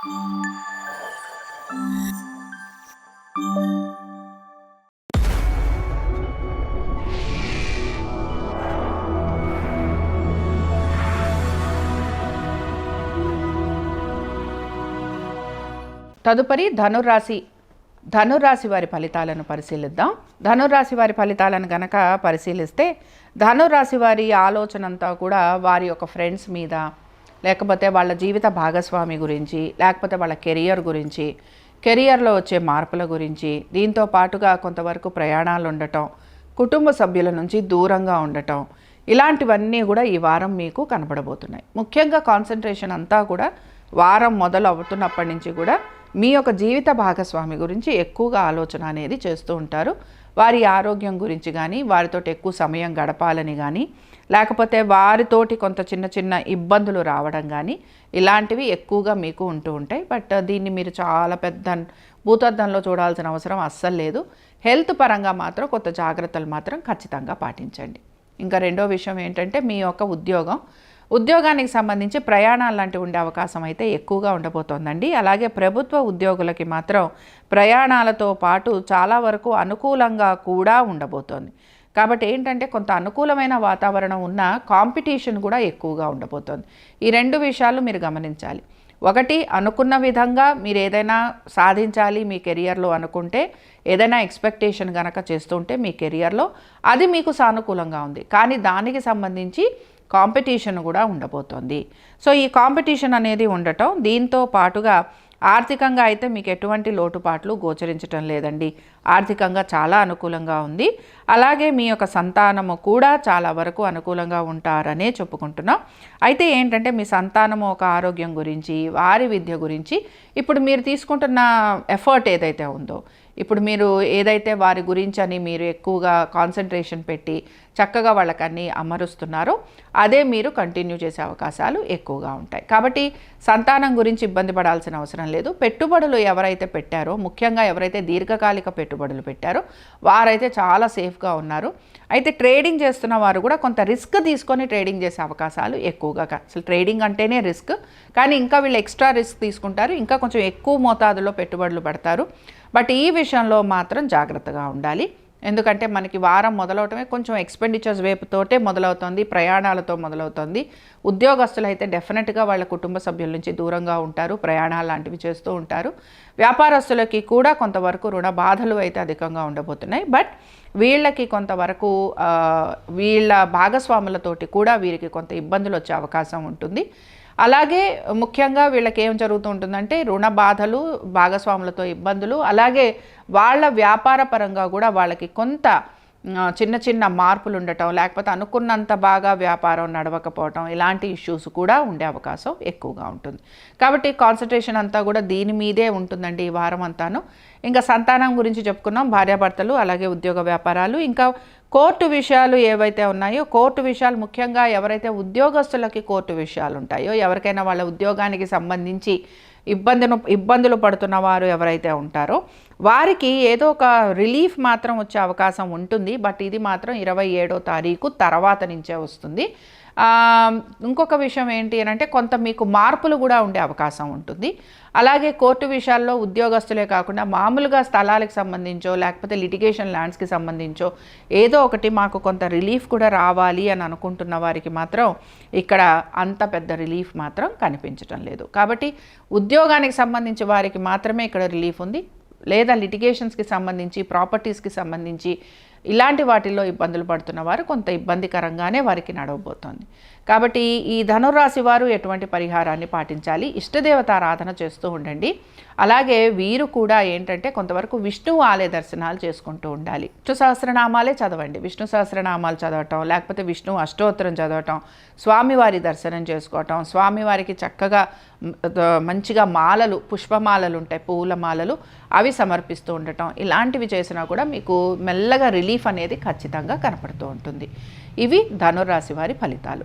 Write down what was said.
తదుపరి ధనురాశి. ధనురాశి వారి ఫలితాలను పరిశీలిద్దాం. ధనురాశి వారి ఫలితాలను గనక పరిశీలిస్తే ధనురాశి వారి ఆలోచన అంతా కూడా వారి యొక్క ఫ్రెండ్స్ మీద లేకపోతే వాళ్ళ జీవిత భాగస్వామి గురించి లేకపోతే వాళ్ళ కెరియర్ గురించి కెరియర్లో వచ్చే మార్పుల గురించి దీంతో పాటుగా కొంతవరకు ప్రయాణాలు ఉండటం కుటుంబ సభ్యుల నుంచి దూరంగా ఉండటం ఇలాంటివన్నీ కూడా ఈ వారం మీకు కనపడబోతున్నాయి ముఖ్యంగా కాన్సన్ట్రేషన్ అంతా కూడా వారం మొదలు అవుతున్నప్పటి నుంచి కూడా మీ యొక్క జీవిత భాగస్వామి గురించి ఎక్కువగా ఆలోచన అనేది చేస్తూ ఉంటారు. వారి ఆరోగ్యం గురించి కానీ వారితో ఎక్కువ సమయం గడపాలని కానీ లేకపోతే వారితోటి కొంత చిన్న చిన్న ఇబ్బందులు రావడం కానీ ఇలాంటివి ఎక్కువగా మీకు ఉంటూ ఉంటాయి. బట్ దీన్ని మీరు చాలా పెద్ద భూతద్దంలో చూడాల్సిన అవసరం అస్సలు లేదు. హెల్త్ పరంగా మాత్రం కొత్త జాగ్రత్తలు మాత్రం ఖచ్చితంగా పాటించండి. ఇంకా రెండో విషయం ఏంటంటే మీ యొక్క ఉద్యోగం ఉద్యోగానికి సంబంధించి ప్రయాణాలు లాంటివి ఉండే అవకాశం అయితే ఎక్కువగా ఉండబోతోందండి. అలాగే ప్రభుత్వ ఉద్యోగులకి మాత్రం ప్రయాణాలతో పాటు చాలా వరకు అనుకూలంగా కూడా ఉండబోతోంది. కాబట్టి ఏంటంటే కొంత అనుకూలమైన వాతావరణం ఉన్న కాంపిటీషన్ కూడా ఎక్కువగా ఉండబోతోంది. ఈ రెండు విషయాలు మీరు గమనించాలి. ఒకటి అనుకున్న విధంగా మీరు ఏదైనా సాధించాలి మీ కెరియర్లో అనుకుంటే ఏదైనా ఎక్స్పెక్టేషన్ కనుక చేస్తుంటే మీ కెరియర్లో అది మీకు సానుకూలంగా ఉంది. కానీ దానికి సంబంధించి కాంపిటీషన్ కూడా ఉండబోతోంది. సో ఈ కాంపిటీషన్ అనేది ఉండటం దీంతో పాటుగా ఆర్థికంగా అయితే మీకు ఎటువంటి లోటుపాట్లు గోచరించటం లేదండి. ఆర్థికంగా చాలా అనుకూలంగా ఉంది. అలాగే మీ యొక్క సంతానము కూడా చాలా వరకు అనుకూలంగా ఉంటారనే చెప్పుకుంటున్నాం. అయితే ఏంటంటే మీ సంతానము ఒక ఆరోగ్యం గురించి వారి విద్య గురించి ఇప్పుడు మీరు తీసుకుంటున్న ఎఫర్ట్ ఏదైతే ఉందో ఇప్పుడు మీరు ఏదైతే వారి గురించి అని మీరు ఎక్కువగా కాన్సన్ట్రేషన్ పెట్టి చక్కగా వాళ్ళకన్నీ అమరుస్తున్నారో అదే మీరు కంటిన్యూ చేసే అవకాశాలు ఎక్కువగా ఉంటాయి. కాబట్టి సంతానం గురించి ఇబ్బంది పడాల్సిన అవసరం లేదు. పెట్టుబడులు ఎవరైతే పెట్టారో ముఖ్యంగా ఎవరైతే దీర్ఘకాలిక పెట్టుబడులు పెట్టారో వారైతే చాలా సేఫ్గా ఉన్నారు. అయితే ట్రేడింగ్ చేస్తున్న వారు కూడా కొంత రిస్క్ తీసుకొని ట్రేడింగ్ చేసే అవకాశాలు ఎక్కువగా అసలు ట్రేడింగ్ అంటేనే రిస్క్ కానీ ఇంకా వీళ్ళు ఎక్స్ట్రా రిస్క్ తీసుకుంటారు. ఇంకా కొంచెం ఎక్కువ మోతాదులో పెట్టుబడులు పెడతారు. బట్ ఈ విషయంలో మాత్రం జాగ్రత్తగా ఉండాలి. ఎందుకంటే మనకి వారం మొదలవటమే కొంచెం ఎక్స్పెండిచర్స్ వైపుతోటే మొదలవుతుంది ప్రయాణాలతో మొదలవుతుంది. ఉద్యోగస్తులు అయితే డెఫినెట్గా వాళ్ళ కుటుంబ సభ్యుల నుంచి దూరంగా ఉంటారు ప్రయాణాలు లాంటివి చేస్తూ ఉంటారు. వ్యాపారస్తులకి కూడా కొంతవరకు రుణ బాధలు అయితే అధికంగా ఉండబోతున్నాయి. బట్ వీళ్ళకి కొంతవరకు వీళ్ళ భాగస్వాములతోటి కూడా వీరికి కొంత ఇబ్బందులు వచ్చే అవకాశం ఉంటుంది. అలాగే ముఖ్యంగా వీళ్ళకి ఏం జరుగుతూ ఉంటుందంటే రుణ బాధలు భాగస్వాములతో ఇబ్బందులు అలాగే వాళ్ళ వ్యాపార పరంగా కూడా వాళ్ళకి కొంత చిన్న చిన్న మార్పులు ఉండటం లేకపోతే అనుకున్నంత బాగా వ్యాపారం నడవకపోవటం ఇలాంటి ఇష్యూస్ కూడా ఉండే అవకాశం ఎక్కువగా ఉంటుంది. కాబట్టి కాన్సన్ట్రేషన్ అంతా కూడా దీని మీదే ఉంటుందండి ఈ వారం అంతాను ఇంకా సంతానం గురించి చెప్పుకున్నాం భార్యాభర్తలు అలాగే ఉద్యోగ వ్యాపారాలు. ఇంకా కోర్టు విషయాలు ఏవైతే ఉన్నాయో కోర్టు విషయాలు ముఖ్యంగా ఎవరైతే ఉద్యోగస్తులకి కోర్టు విషయాలు ఉంటాయో ఎవరికైనా వాళ్ళ ఉద్యోగానికి సంబంధించి ఇబ్బందిను ఇబ్బందులు పడుతున్న వారు ఎవరైతే ఉంటారో వారికి ఏదో ఒక రిలీఫ్ మాత్రం వచ్చే అవకాశం ఉంటుంది బట్ ఇది మాత్రం ఇరవై ఏడో తారీఖు తర్వాత నుంచే వస్తుంది. ఇంకొక విషయం ఏంటి అని అంటే కొంత మీకు మార్పులు కూడా ఉండే అవకాశం ఉంటుంది. అలాగే కోర్టు విషయాల్లో ఉద్యోగస్తులే కాకుండా మామూలుగా స్థలాలకు సంబంధించో లేకపోతే లిటిగేషన్ ల్యాండ్స్కి సంబంధించో ఏదో ఒకటి మాకు కొంత రిలీఫ్ కూడా రావాలి అని అనుకుంటున్న వారికి మాత్రం ఇక్కడ అంత పెద్ద రిలీఫ్ మాత్రం కనిపించటం లేదు. కాబట్టి ఉద్యోగానికి సంబంధించి వారికి మాత్రమే ఇక్కడ రిలీఫ్ ఉంది. లేదా లిటిగేషన్స్కి సంబంధించి ప్రాపర్టీస్కి సంబంధించి ఇలాంటి వాటిల్లో ఇబ్బందులు పడుతున్న వారు కొంత ఇబ్బందికరంగానే వారికి నడవబోతోంది. కాబట్టి ఈ ధనురాశి వారు ఎటువంటి పరిహారాన్ని పాటించాలి? ఇష్టదేవత ఆరాధన చేస్తూ ఉండండి. అలాగే వీరు కూడా ఏంటంటే కొంతవరకు విష్ణువు ఆలయ దర్శనాలు చేసుకుంటూ ఉండాలి. విష్ణు సహస్రనామాలే చదవండి. విష్ణు సహస్రనామాలు చదవటం లేకపోతే విష్ణు అష్టోత్తరం చదవటం స్వామివారి దర్శనం చేసుకోవటం స్వామివారికి చక్కగా మంచిగా మాలలు పుష్పమాలలు ఉంటాయి పూల మాలలు అవి సమర్పిస్తూ ఉండటం ఇలాంటివి చేసినా కూడా మీకు మెల్లగా రిలీఫ్ అనేది ఖచ్చితంగా కనపడుతూ ఉంటుంది. ఇవి ధనురాశి వారి ఫలితాలు.